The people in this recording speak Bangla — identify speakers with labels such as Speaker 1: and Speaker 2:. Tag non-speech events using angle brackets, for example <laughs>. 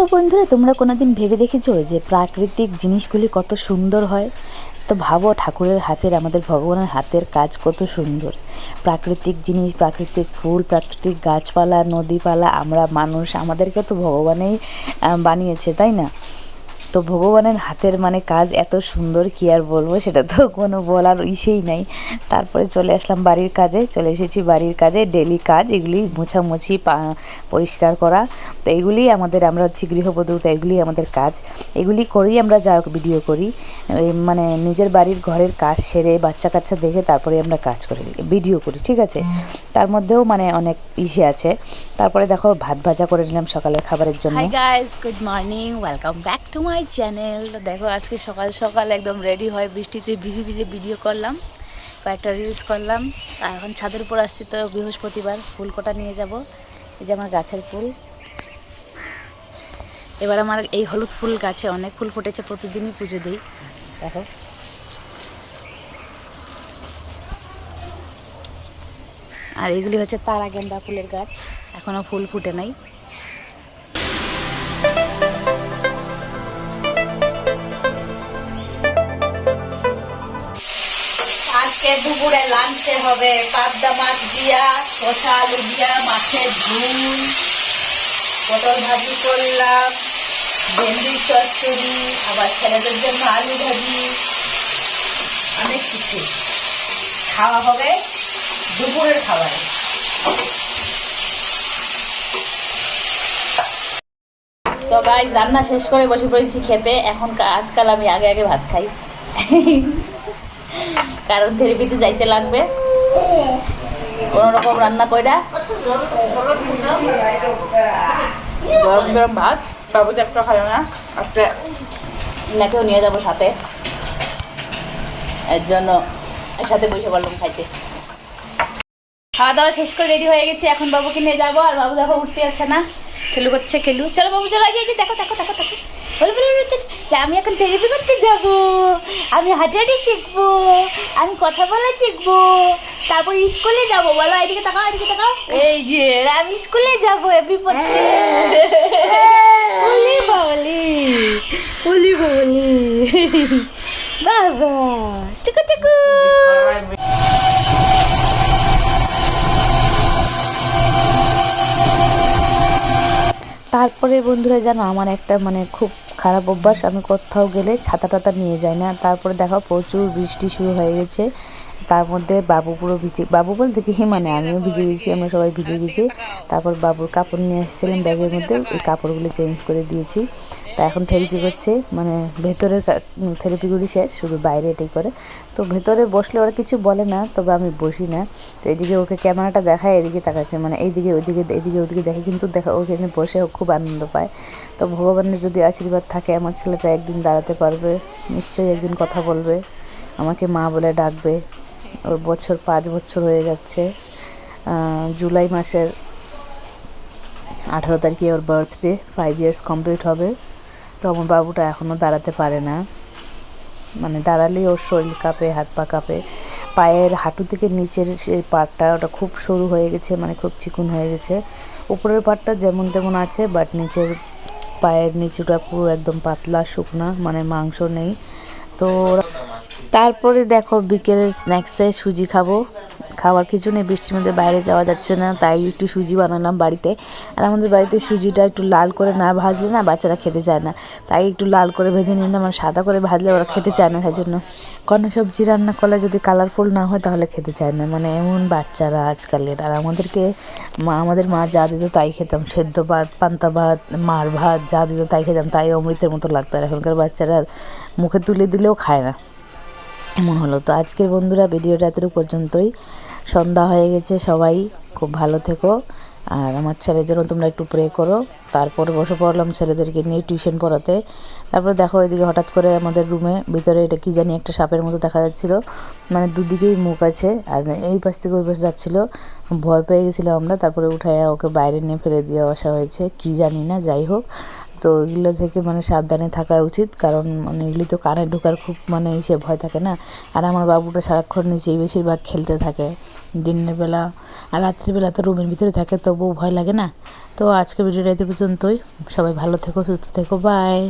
Speaker 1: তো বন্ধুরা, তোমরা কোনো দিন ভেবে দেখেছ যে প্রাকৃতিক জিনিসগুলি কত সুন্দর হয়? তো ভাবো, ঠাকুরের হাতের, আমাদের ভগবানের হাতের কাজ কত সুন্দর। প্রাকৃতিক জিনিস, প্রাকৃতিক ফুল, প্রাকৃতিক গাছপালা, নদীপালা, আমরা মানুষ, আমাদেরকে তো ভগবানেই বানিয়েছে, তাই না? তো ভগবানের হাতের মানে কাজ এত সুন্দর, কি আর বলব? সেটা তো কোনো বলার ইসেই নাই। তারপরে চলে আসলাম বাড়ির কাজে, চলে এসেছি বাড়ির কাজে ডেলি কাজ, এগুলি মোছামুছি পরিষ্কার করা। তো এগুলি আমাদের, আমরা হচ্ছি গৃহবধূ, তো এগুলি আমাদের কাজ। এগুলি করেই আমরা যা ভিডিও করি। মানে নিজের বাড়ির ঘরের কাজ সেরে, বাচ্চা কাচ্চা দেখে তারপরে আমরা কাজ করি ভিডিও করি, ঠিক আছে? তার মধ্যেও মানে অনেক ইসে আছে। তারপরে দেখো, ভাত ভাজা করে নিলাম সকালের খাবারের জন্য।
Speaker 2: Good morning welcome back to my channel. দেখো, আজকে সকাল সকাল একদম রেডি হয় বৃষ্টিতে ভিজে ভিজে ভিডিও করলাম, কয়েকটা রিলস করলাম। আর এখন ছাদের উপর আসছি তো বৃহস্পতিবার, ফুল কোটা নিয়ে যাব। এই যে আমার গাছের ফুল। এবার আমার এই হলুদ ফুল গাছে অনেক ফুল ফুটেছে, প্রতিদিনই পুজো দিই। দেখো। আর এগুলি হচ্ছে তারা গেন্দা ফুলের গাছ এখনও ফুল ফুটে নাই। আজকে দুপুরে লাঞ্চে হবে পাবদা মাছ দিয়া শশা আলু দিয়া, মাছের ঝুল, পটল ভাজি করলাম, ভেন্ডির চচ্চড়ি, আবার ছেলেদের জন্য আলু ভাজি, অনেক কিছু। খাওয়া হবে দুপুরের খাবার। তো গাই রান্না শেষ করে বসে পড়েছি খেতে। এখন আজকাল আমি আগে আগে ভাত খাই। কারণ থেরাপিতে যাইতে লাগবে। কোনো রকম রান্না কইরা। গরম গরম ভাত বাবু তো একটা খাই না। আজকে নাকেও নিয়ে যাব সাথে। এর জন্য সাথে বসে বললাম খাইতে। খাওয়া দাওয়া শেষ করে রেডি হয়ে গেছি, এখন বাবুকে নিয়ে যাব। আর বাবু দেখো উঠতে যাচ্ছে না। খেলু করছে খেলু। চলো বাবু, চলো, এই দেখো দেখো দেখো দেখো। আমি এখন থেরাপি করতে যাব। আমি হাঁটাহাঁটি শিখব। আমি কথা বলা শিখব। তারপর স্কুলে যাব। বলো এদিকে তাকাও এদিকে তাকাও। এই যে আমি স্কুলে যাব এভরি পড়তে বলি বলি। বলি বলি। বাবা টুকু টুকু।
Speaker 1: তারপরে বন্ধুরা জানো আমার একটা মানে খুব খারাপ অভ্যাস, আমি কোথাও গেলে ছাতা টাতা নিয়ে যাই না। তারপরে দেখো প্রচুর বৃষ্টি শুরু হয়ে গেছে। তার মধ্যে বাবু পুরো ভিজে, বাবু বলতে কি? <laughs> মানে আমিও ভিজে গেছি, আমরা সবাই ভিজে গেছি। তারপর বাবুর কাপড় নিয়ে এসেছিলাম ব্যাগের মধ্যে, ওই কাপড়গুলো চেঞ্জ করে দিয়েছি। তা এখন থেরাপি করছে মানে ভেতরের থেরাপিগুলি শেষ, শুধু বাইরে এটাই করে। তো ভেতরে বসলে ওরা কিছু বলে না, তবে আমি বসি না। তো এদিকে ওকে ক্যামেরাটা দেখায়, এদিকে তাকাচ্ছে মানে এইদিকে, ওইদিকে, এদিকে, ওদিকে দেখে, কিন্তু দেখা ওখানে বসে খুব আনন্দ পায়। তো ভগবানের যদি আশীর্বাদ থাকে, আমার ছেলেটা একদিন দাঁড়াতে পারবে, নিশ্চয়ই একদিন কথা বলবে, আমাকে মা বলে ডাকবে। ওর বছর পাঁচ বছর হয়ে যাচ্ছে। জুলাই মাসের আঠারো তারিখে ওর বার্থডে ফাইভ ইয়ার্স কমপ্লিট হবে। তো আমার বাবুটা এখনও দাঁড়াতে পারে না। মানে দাঁড়ালেই ওর শরীর কাঁপে, হাত পা কাঁপে। পায়ের হাঁটু থেকে নিচের সেই পাটটা, ওটা খুব সরু হয়ে গেছে মানে খুব চিকুন হয়ে গেছে। উপরের পাটটা যেমন তেমন আছে বাট নিচের পায়ের নিচুটা পুরো একদম পাতলা, শুকনা মানে মাংস নেই। তো তারপরে দেখো বিকেলের স্ন্যাক্সে সুজি খাব। খাওয়ার কিছু নেই, বৃষ্টির মধ্যে বাইরে যাওয়া যাচ্ছে না, তাই একটু সুজি বানালাম বাড়িতে। আর আমাদের বাড়িতে সুজিটা একটু লাল করে না ভাজলে না বাচ্চারা খেতে চায় না। তাই একটু লাল করে ভেজে নিলাম আর সাদা করে ভাজলে ওরা খেতে চায় না তাই জন্য কোনো সবজি রান্না করলে যদি কালারফুল না হয় তাহলে খেতে চায় না। মানে এমন বাচ্চারা আজকালের। আর আমাদেরকে মা, আমাদের মা যা দিত তাই খেতাম। সেদ্ধ ভাত, পান্তা ভাত, মার ভাত যা দিত তাই খেতাম। তাই অমৃতের মতো লাগতো। আর এখনকার বাচ্চারা মুখে তুলে দিলেও খায় না। এমন হলো। তো আজকের বন্ধুরা ভিডিওটা এতটুকু পর্যন্তই। সন্ধ্যা হয়ে গেছে, সবাই খুব ভালো থেকো। আর আমার ছেলের জন্য তোমরা একটু প্রে করো। তারপরে বসে পড়লাম ছেলেদেরকে নিয়ে টিউশন পড়াতে। তারপরে দেখো এদিকে হঠাৎ করে আমাদের রুমে ভিতরে এটা কি জানি একটা সাপের মতো দেখা যাচ্ছিল। মানে দুদিকেই মুখ আছে, আর এই পাশ থেকে ওই পাশে যাচ্ছিল। ভয় পেয়ে গেছিলাম আমরা, তারপরে উঠায় ওকে বাইরে নিয়ে ফেলে দিয়ে আসা হয়েছে, কি জানি না, যাই হোক। তো এগুলো থেকে মানে সাবধানে থাকা উচিত, কারণ মানে এগুলি তো কানে ঢোকার খুব মানে ইসে ভয় থাকে না। আর আমার বাবুটা সারাক্ষণ নিচেই বেশিরভাগ খেলতে থাকে। দিনের বেলা আর রাত্রিবেলা তো রুমের ভিতরে থাকে, তবুও ভয় লাগে না। তো আজকে ভিডিওটা এত পর্যন্তই। সবাই ভালো থেকো, সুস্থ থেকো বাই